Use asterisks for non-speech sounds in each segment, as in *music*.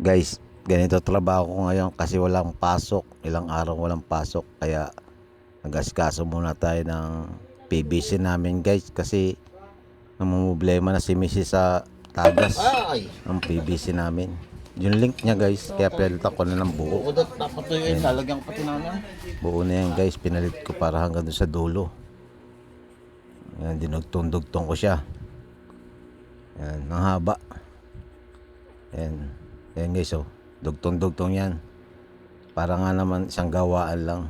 Guys, ganito trabaho ko ngayon kasi walang pasok. Ilang araw walang pasok. Kaya nag-asikaso muna tayo ng PVC namin guys. Kasi namumblema na si Mrs. sa tagas ng PVC namin. Yung link niya guys. Kaya pinalitan ko na ng buo. Bukod at papatuyuin, lalagyan ko pati namin. Buo na yan guys. Pinalit ko para hanggang doon sa dulo. Yan, dinugtong-dugtong ko siya. Yan, ang haba. Yan. Yan guys oh. Dugtong-dugtong yan. Para nga naman isang gawaan lang.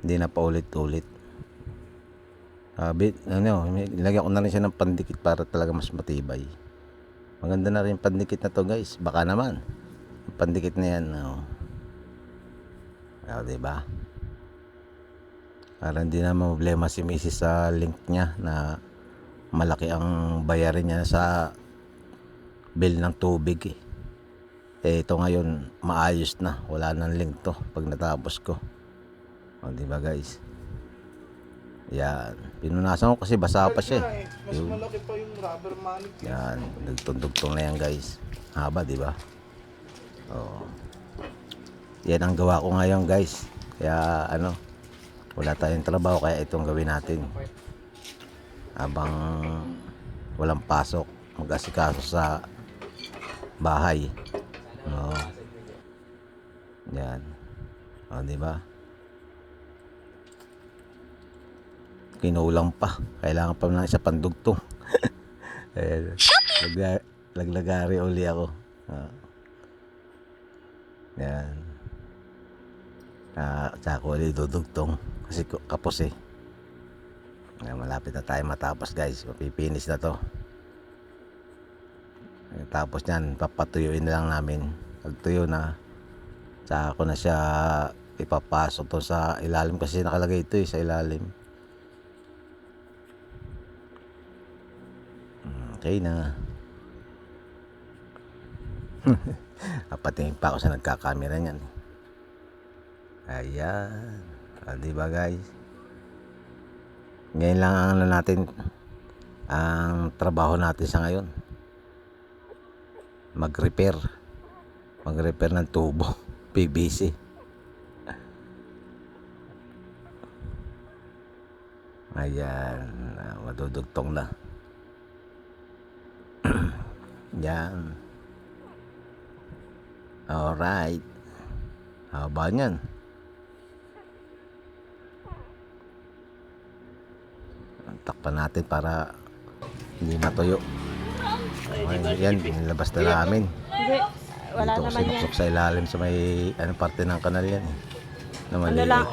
Hindi na paulit-ulit. Sabi, ano, nilagyan ko na rin siya ng pandikit para talaga mas matibay. Maganda na rin pandikit na to guys. Baka naman. Pandikit na yan. Oh. Oh, diba? Para hindi na problema si Mrs. sa link niya na malaki ang bayarin niya sa bill ng tubig eh. Eh ito ngayon maayos na. Wala nang link to pag natapos ko. O di ba guys? Yan. Pinunasan ko kasi basa pa siya eh. Mas Yun. malaki pa yung rubber manic. Yan. Nagtundugtong na yan guys. Haba di ba? Oo. Yan ang gawa ko ngayon guys. Kaya ano, wala tayong trabaho kaya itong gawin natin. Habang walang pasok, mag-asikaso sa bahay. Yan. O, di ba? Kinulang pa. Kailangan pa ng isa pandugtong. *laughs* Ayan. Lagla- laglagari uli ako. Ah. Yan. Ah, tsaka ko ulit dudugtong. Kasi kapos eh. Ayan, malapit na tayo matapos guys. Mapipinis na to. Tapos yan, papatuyuin na lang namin. Pag tuyo na, tsaka ko na siya ipapasok to sa ilalim kasi nakalagay ito eh, sa ilalim. Okay na. *laughs* Napatingin pa ako sa nagkakamera niyan. Ayan. Ah, di ba guys? Ngayon lang ang ano natin, ang trabaho natin sa ngayon. Mag-repair. Mag-repair ng tubo. *laughs* PVC. Ayan. Madudugtong na. *clears throat* Yan. Alright. Haba niyan. Takpan natin para hindi matuyo. Ayan, yan, nilabas na namin. Hindi, wala Dito naman yan. sa ilalim sa may ano, parte ng kanal yan eh. Na Ano maliit. lang,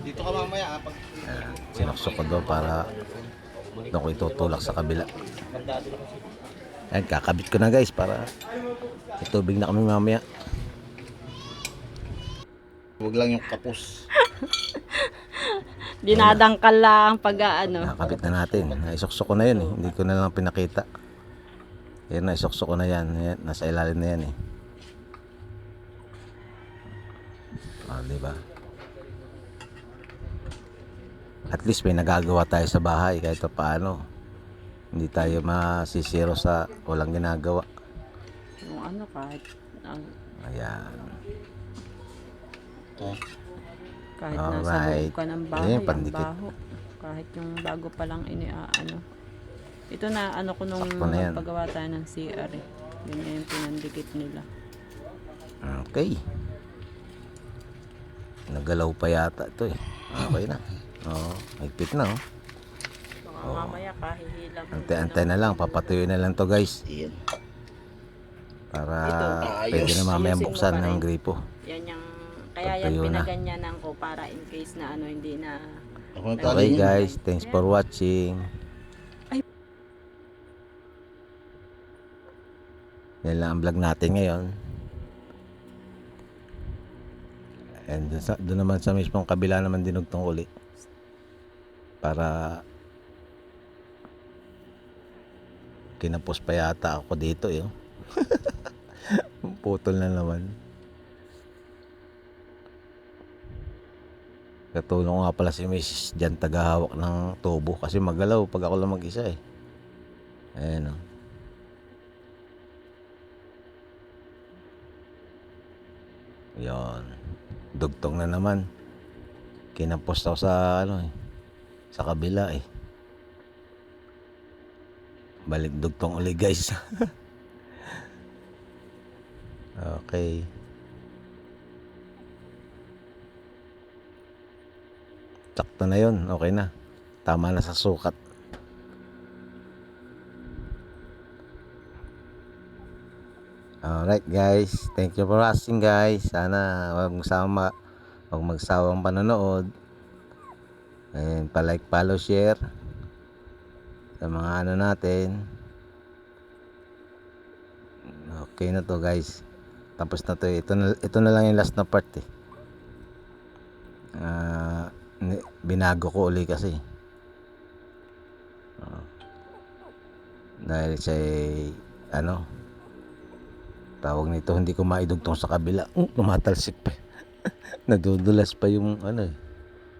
Dito ka mamaya, ah, pag Ayan, sinuksok ko doon para doon ko itutulak sa kabila. Ayan, kakabit ko na guys para may tubig na kami mamaya. Huwag lang yung kapos. *laughs* dinadangkal lang pag ano. Nakakabit na natin. Naisuksok ko na yun eh. Hindi ko na lang pinakita. Yan, naisuksok ko na yan. yan. Nasa ilalim na yan eh. Ah, di ba? At least may nagagawa tayo sa bahay kahit pa paano. Hindi tayo masisiro sa walang ginagawa. Yung ano kahit, ang, Ayan. Oh. kahit nasa Alright. loob ka ng Ayan, bahay, ang pandikit. baho. Kahit yung bago pa lang iniaano. Ito na ano ko nung paggawa tayo ng CR eh. Yun na yung pinandikit nila. Okay. Nagalaw pa yata ito eh. Okay na. Oo, higpit na oh. Baka mamaya kahihilang. Ante-ante na lang, papatuyo na lang to guys. Iyan. Para Ito, pwede na mamaya Ayusin mo buksan pa ng rin. gripo. Yan yung, kaya yan Pagtayo na. pinaganyanan ko para in case na ano hindi na Ako na Okay niyan. guys, thanks for watching. Ay. Yan lang ang vlog natin ngayon. And doon, naman sa mismong kabila naman dinugtong uli. Para kinapos pa yata ako dito eh. oh. *laughs* Putol na naman. Katulong nga pala si Mrs. Jan tagahawak ng tubo kasi magalaw pag ako lang mag-isa eh. Ayan o. Yon. Dugtong na naman. Kinampos ako sa ano eh. Sa kabila eh. Balik dugtong uli guys. *laughs* okay. Sakto na yon, okay na. Tama na sa sukat. Alright guys, thank you for watching guys. Sana wag magsama, wag magsawang panonood. And pa-like, follow, share sa mga ano natin. Okay na to guys. Tapos na to. Ito na, ito na lang yung last na part eh. Ni- binago ko uli kasi. Ah. dahil sa ano tawag nito hindi ko maidugtong sa kabila uh, tumatalsik pa *laughs* nadudulas pa yung ano eh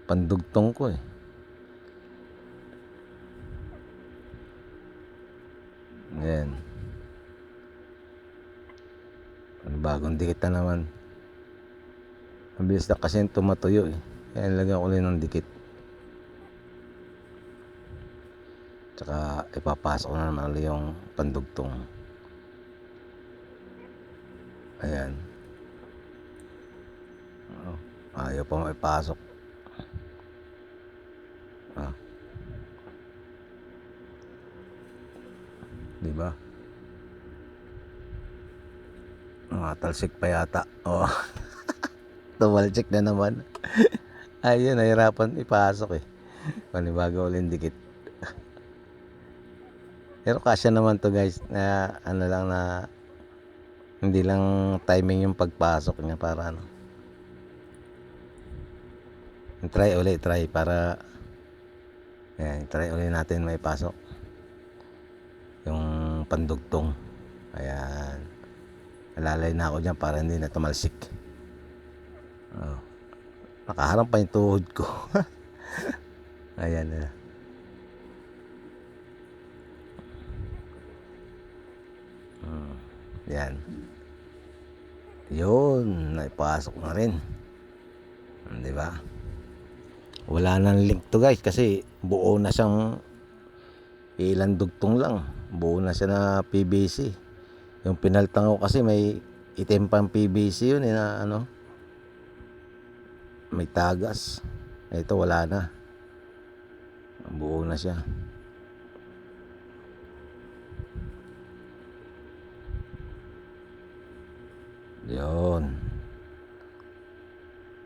pandugtong ko eh Ayan. Bagong dikit na naman. Ang bilis na kasi tumatuyo eh. Kaya nilagyan ko ulit ng dikit. Tsaka ipapasok na naman ulit yung pandugtong. Ayan. Oh, ayaw pa maipasok. Ah. Di ba? Ah, talsik pa yata. Oh. *laughs* Tumalsik na naman. *laughs* Ayun, nahirapan ipasok eh. Panibago ulit dikit. *laughs* Pero kasya naman to guys na ano lang na hindi lang timing yung pagpasok niya para ano. Try ulit, try para Ayan, try ulit natin may pasok. Yung pandugtong. Ayan. Nalalay na ako dyan para hindi na tumalsik. Oh. Nakaharap pa yung tuhod ko. *laughs* Ayan na. Hmm. Yan. Yun, naipasok na rin. Di ba? Wala nang link to guys kasi buo na siyang ilan dugtong lang. Buo na siya na PVC. Yung pinaltang ko kasi may itim pang PVC yun eh, na ano. May tagas. Ito wala na. Buo na siya. Yun.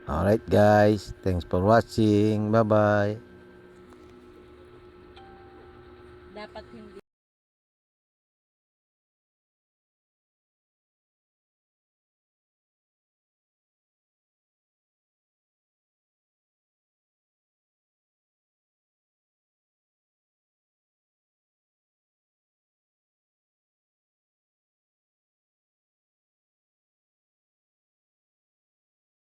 Alright guys. Thanks for watching. Bye bye. Dapat hindi